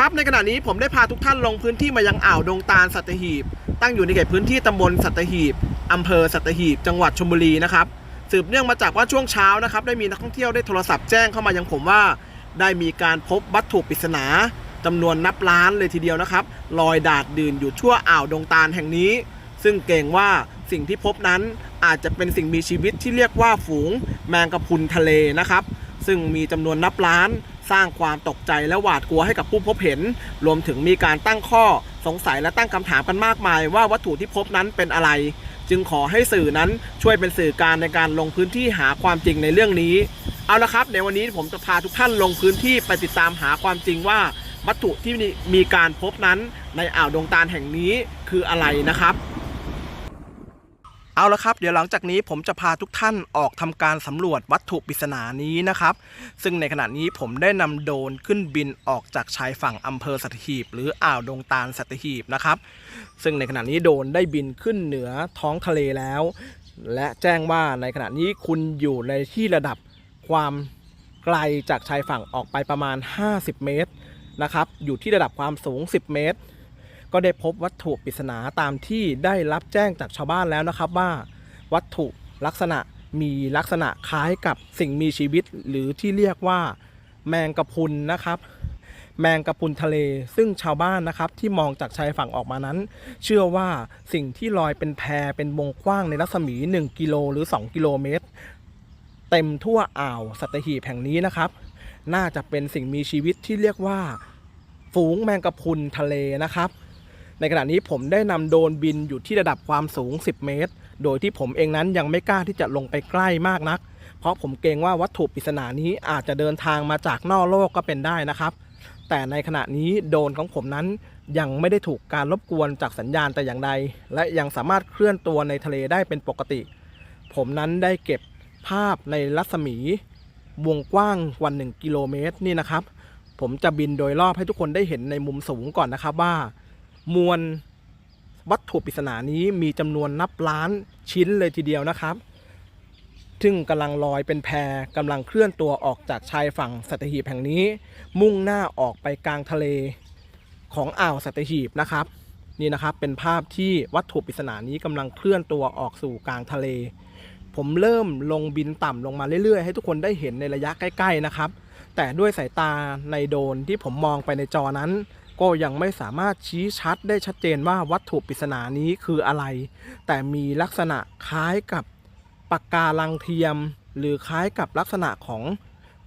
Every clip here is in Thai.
ครับในขณะนี้ผมได้พาทุกท่านลงพื้นที่มายังอ่าวดงตาลสัตหีบ ตั้งอยู่ในเขตพื้นที่ตำบลสัตหีบอำเภอสัตหีบ จังหวัดชลบุรีนะครับสืบเนื่องมาจากว่าช่วงเช้านะครับได้มีนักท่องเที่ยวได้โทรศัพท์แจ้งเข้ามายังผมว่า ได้มีการพบวัตถุปริศนาจำนวนนับล้านเลยทีเดียวนะครับลอยดาดดื่นอยู่ชั่วอ่าวดงตาลแห่งนี้ ซึ่งเกรงว่าสิ่งที่พบนั้นอาจจะเป็นสิ่งมีชีวิตที่เรียกว่าฝูงแมงกะพรุนทะเลนะครับ ซึ่งมีจำนวนนับล้าน สร้างความตกใจและหวาดกลัวให้กับผู้พบเห็น รวมถึงมีการตั้งข้อสงสัยและตั้งคำถามกันมากมาย ว่าวัตถุที่พบนั้นเป็นอะไร จึงขอให้สื่อนั้นช่วยเป็นสื่อกลารในการลงพื้นที่หาความจริงในเรื่องนี้ เอาละครับในวันนี้ผมจะพาทุกท่านลงพื้นที่ไปติดตามหาความจริงว่า วัตถุที่มีการพบนั้นในอ่าวดงตาลแห่งนี้คืออะไรนะครับ เอาละครับ เดี๋ยวหลังจากนี้ผมจะพาทุกท่านออกทำการสำรวจวัตถุปริศนานี้นะครับ ซึ่งในขณะนี้ผมได้นำโดรนขึ้นบินออกจากชายฝั่งอำเภอสัตหีบ หรืออ่าวดงตาลสัตหีบนะครับ ซึ่งในขณะนี้โดรนได้บินขึ้นเหนือท้องทะเลแล้ว และแจ้งว่าในขณะนี้คุณอยู่ในที่ระดับความไกลจากชายฝั่งออกไปประมาณ 50 เมตรนะครับ อยู่ที่ระดับความสูง 10 เมตร ก็ได้พบวัตถุปริศนาตามที่ได้รับแจ้งจากชาวบ้านแล้วนะครับว่า วัตถุลักษณะมีลักษณะคล้ายกับสิ่งมีชีวิต หรือที่เรียกว่า แมงกะพรุนนะครับ แมงกะพรุนทะเล ซึ่งชาวบ้านนะครับที่มองจากชายฝั่งออกมานั้น เชื่อว่าสิ่งที่ลอยเป็นแพเป็นวงกว้างในรัศมี 1 กิโลหรือ 2 กิโลเมตร เต็มทั่วอ่าวสัตหีบแห่งนี้นะครับ น่าจะเป็นสิ่งมีชีวิตที่เรียกว่า ฝูงแมงกะพรุนทะเลนะครับ ในขณะนี้ผมได้นำโดรนบินอยู่ที่ระดับความสูง 10 เมตร โดยที่ผมเองนั้นยังไม่กล้าที่จะลงไปใกล้มากนัก เพราะผมเกรงว่าวัตถุปริศนานี้อาจจะเดินทางมาจากนอกโลกก็เป็นได้นะครับ แต่ในขณะนี้โดรนของผมนั้นยังไม่ได้ถูกการรบกวนจากสัญญาณแต่อย่างใด และยังสามารถเคลื่อนตัวในทะเลได้เป็นปกติ ผมนั้นได้เก็บภาพในรัศมี วงกว้างกว่า1กิโลเมตรนี่นะครับ ผมจะบินโดยรอบให้ทุกคนได้เห็นในมุมสูงก่อนนะครับว่า มวลวัตถุปริศนานี้มีจำนวนนับล้านชิ้นเลยทีเดียวนะครับ ซึ่งกำลังลอยเป็นแพกำลังเคลื่อนตัวออกจากชายฝั่งสัตหีบแห่งนี้ มุ่งหน้าออกไปกลางทะเลของอ่าวสัตหีบนะครับ นี่นะครับเป็นภาพที่วัตถุปริศนานี้กำลังเคลื่อนตัวออกสู่กลางทะเล ผมเริ่มลงบินต่ำลงมาเรื่อยๆ ให้ทุกคนได้เห็นในระยะใกล้ ๆนะครับ แต่ด้วยสายตาในโดนที่ผมมองไปในจอนั้น ก็ยังไม่สามารถชี้ชัดได้ชัดเจนว่าวัตถุปริศนานี้คืออะไร แต่มีลักษณะคล้ายกับปากการังเทียม หรือคล้ายกับลักษณะของ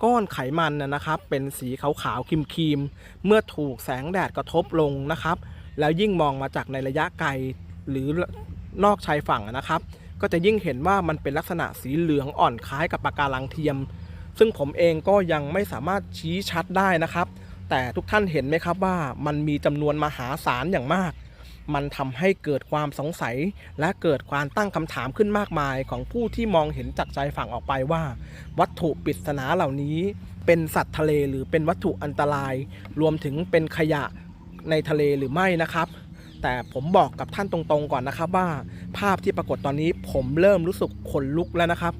ก้อนไขมันนะครับ เป็นสีขาวๆครีมๆเมื่อถูกแสงแดดกระทบลงนะครับ แล้วยิ่งมองมาจากในระยะไกลหรือนอกชายฝั่งนะครับ ก็จะยิ่งเห็นว่ามันเป็นลักษณะสีเหลืองอ่อนคล้ายกับปะการังเทียม ซึ่งผมเองก็ยังไม่สามารถชี้ชัดได้นะครับ แต่ทุกท่านเห็นไหมครับว่ามันมีจำนวนมหาศาลอย่างมาก มันทำให้เกิดความสงสัย และเกิดความตั้งคำถามขึ้นมากมายของผู้ที่มองเห็นจากใจฝั่งออกไปว่า วัตถุปริศนาเหล่านี้ เป็นสัตว์ทะเลหรือเป็นวัตถุอันตราย รวมถึงเป็นขยะในทะเลหรือไม่นะครับแต่ผมบอกกับท่านตรงๆก่อนนะครับว่า ภาพที่ปรากฏตอนนี้ผมเริ่มรู้สึกขนลุกแล้วนะครับ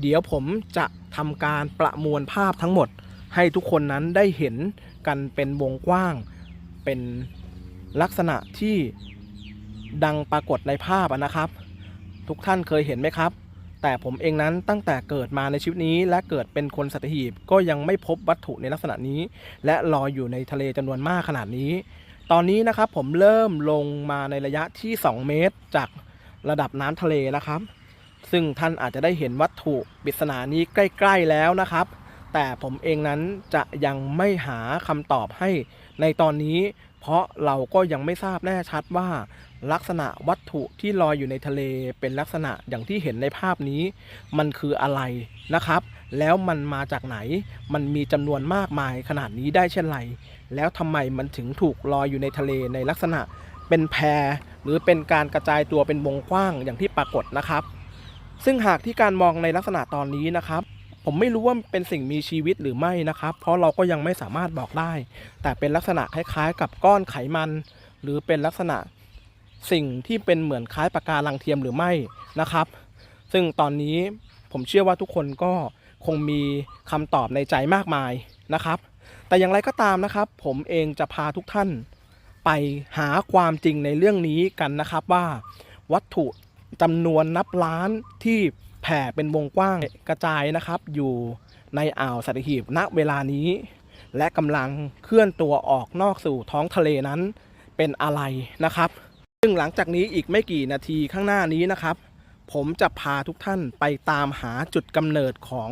เดี๋ยวผมจะทำการประมวลภาพทั้งหมด ให้ทุกคนนั้นได้เห็นกันเป็นวงกว้าง เป็นลักษณะที่ดังปรากฏในภาพนะครับ ทุกท่านเคยเห็นไหมครับ แต่ผมเองนั้นตั้งแต่เกิดมาในชีวิตนี้ และเกิดเป็นคนสัตหีบก็ยังไม่พบวัตถุในลักษณะนี้ และลอยอยู่ในทะเลจำนวนมากขนาดนี้ ตอนนี้นะครับผมเริ่มลงมาในระยะที่ 2 เมตรจากระดับน้ำทะเลนะครับ ซึ่งท่านอาจจะได้เห็นวัตถุปริศนานี้ใกล้ ๆแล้วนะครับ แต่ผมเองนั้นจะยังไม่หาคำตอบให้ในตอนนี้ เพราะเราก็ยังไม่ทราบแน่ชัดว่า ลักษณะวัตถุที่ลอยอยู่ในทะเลเป็นลักษณะอย่างที่เห็นในภาพนี้ มันคืออะไรนะครับ แล้วมันมาจากไหน มันมีจำนวนมากมายขนาดนี้ได้เช่นไร แล้วทำไมมันถึงถูกลอยอยู่ในทะเลในลักษณะเป็นแพรหรือเป็นการกระจายตัวเป็นวงกว้างอย่างที่ปรากฏนะครับ ซึ่งหากที่การมองในลักษณะตอนนี้นะครับ ผมไม่รู้ว่าเป็นสิ่งมีชีวิตหรือไม่นะครับ เพราะเราก็ยังไม่สามารถบอกได้ แต่เป็นลักษณะคล้ายๆ กับก้อนไขมัน หรือเป็นลักษณะสิ่งที่เป็นเหมือนคล้ายปะการังเทียมหรือไม่นะครับ ซึ่งตอนนี้ผมเชื่อว่าทุกคนก็คงมีคำตอบในใจมากมายนะครับแต่แต่อย่างไรก็ตามนะครับ ผมเองจะพาทุกท่าน ไปหาความจริงในเรื่องนี้กันนะครับว่า วัตถุจำนวนนับล้านที่ แผ่เป็นวงกว้างกระจายนะครับ อยู่ในอ่าวสัตหีบณเวลานี้ และกำลังเคลื่อนตัวออกนอกสู่ท้องทะเลนั้นเป็นอะไรนะครับ ซึ่งหลังจากนี้อีกไม่กี่นาทีข้างหน้านี้นะครับ ผมจะพาทุกท่านไปตามหาจุดกำเนิดของ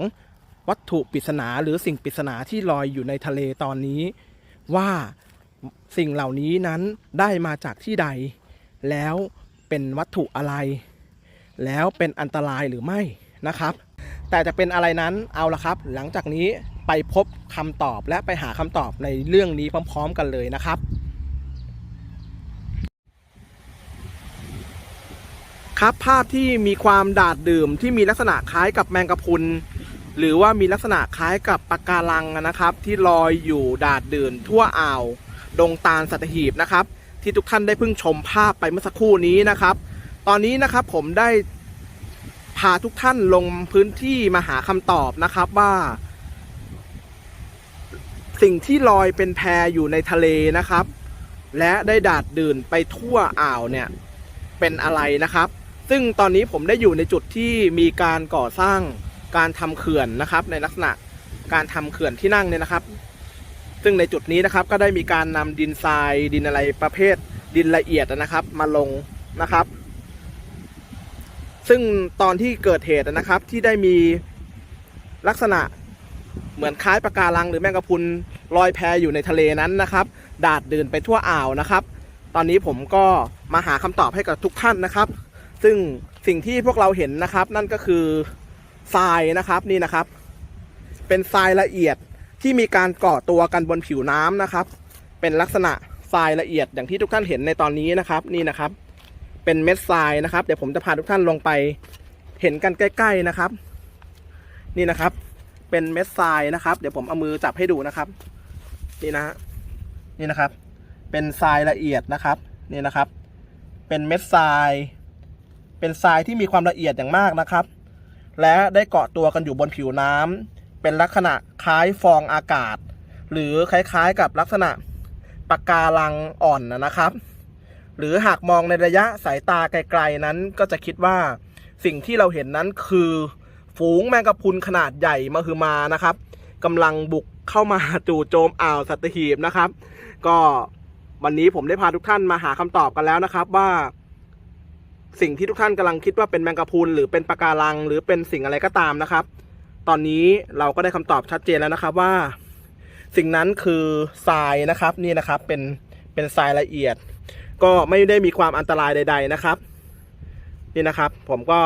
วัตถุปริศนาหรือสิ่งปริศนาที่ลอยอยู่ในทะเลตอนนี้ ว่าสิ่งเหล่านี้นั้นได้มาจากที่ใด แล้วเป็นวัตถุอะไร แล้วเป็นอันตรายหรือไม่นะครับ แต่จะเป็นอะไรนั้นเอาละครับ หลังจากนี้ไปพบคำตอบและไปหาคำตอบในเรื่องนี้พร้อม ๆ กันเลยนะครับครับภาพที่มีความดาดดื่มที่มีลักษณะคล้ายกับแมงกะพรุน หรือว่ามีลักษณะคล้ายกับปะการังนะครับ ที่ลอยอยู่ดาดดื่นทั่วอ่าว ดงตาลสัตหีบนะครับ ที่ทุกท่านได้เพิ่งชมภาพไปเมื่อสักครู่นี้นะครับ ตอนนี้นะครับผมได้พาทุกท่านลงพื้นที่มาหาคำตอบนะครับว่า สิ่งที่ลอยเป็นแพอยู่ในทะเลนะครับ และได้ดาดดื่นไปทั่วอ่าวเนี่ยเป็นอะไรนะครับ ซึ่งตอนนี้ผมได้อยู่ในจุดที่มีการก่อสร้างการทำเขื่อนนะครับ ในลักษณะการทำเขื่อนที่นั่งเนี่ยนะครับ ซึ่งในจุดนี้นะครับก็ได้มีการนำดินทรายดินอะไรประเภทดินละเอียดนะครับ มาลงนะครับ ซึ่งตอนที่เกิดเหตุนะครับที่ได้มีลักษณะเหมือนคล้ายปะการังหรือแมงกะพรุนลอยแพอยู่ในทะเลนั้นนะครับ ดาดดื่นไปทั่วอ่าวนะครับ ตอนนี้ผมก็มาหาคำตอบให้กับทุกท่านนะครับ ซึ่งสิ่งที่พวกเราเห็นนะครับ นั่นก็คือทรายนะครับนี่นะครับ เป็นทรายละเอียดที่มีการก่อตัวกันบนผิวน้ำนะครับ เป็นลักษณะทรายละเอียดอย่างที่ทุกท่านเห็นในตอนนี้นะครับนี่นะครับ เป็นเม็ดทรายนะครับ เดี๋ยวผมจะพาทุกท่านลงไปเห็นกันใกล้ ๆนะครับ นี่นะครับ เป็นเม็ดทรายนะครับ เดี๋ยวผมเอามือจับให้ดูนะครับ นี่นะนี่นะครับ เป็นทรายละเอียดนะครับ นี่นะครับ เป็นเม็ดทราย เป็นทรายที่มีความละเอียดอย่างมากนะครับ และได้เกาะตัวกันอยู่บนผิวน้ำเป็นลักษณะคล้ายฟองอากาศ หรือคล้ายๆกับลักษณะปะการังอ่อนนะครับ หรือหากมองในระยะสายตาไกลๆนั้น ก็จะคิดว่าสิ่งที่เราเห็นนั้นคือ ฝูงแมงกะพรุนขนาดใหญ่มหึมานะครับกำลังบุกเข้ามาจู่โจมอ่าวสัตหีบนะครับ ก็วันนี้ผมได้พาทุกท่านมาหาคำตอบกันแล้วนะครับว่า สิ่งที่ทุกท่านกำลังคิดว่าเป็นแมงกะพรุนหรือเป็นปะการัง หรือเป็นสิ่งอะไรก็ตามนะครับ ตอนนี้เราก็ได้คำตอบชัดเจนแล้วนะครับว่า สิ่งนั้นคือทรายนะครับนี่นะครับเป็นเป็นทรายละเอียด ก็ไม่ได้มีความอันตรายใด ๆนะครับ นี่นะครับ ผมก็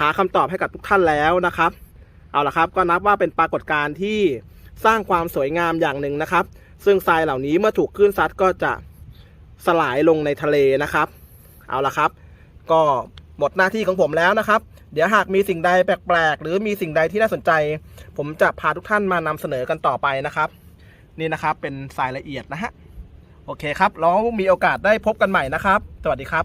หาคำตอบให้กับทุกท่านแล้วนะครับ เอาละครับ ก็นับว่าเป็นปรากฏการณ์ที่สร้างความสวยงามอย่างหนึ่งนะครับ ซึ่งทรายเหล่านี้เมื่อถูกคลื่นซัดก็จะสลายลงในทะเลนะครับ เอาละครับ ก็หมดหน้าที่ของผมแล้วนะครับ เดี๋ยวหากมีสิ่งใดแปลกๆ หรือมีสิ่งใดที่น่าสนใจ ผมจะพาทุกท่านมานำเสนอกันต่อไปนะครับ นี่นะครับเป็นทรายละเอียดนะฮะ โอเคครับ แล้วมีโอกาสได้พบกันใหม่นะครับ สวัสดีครับ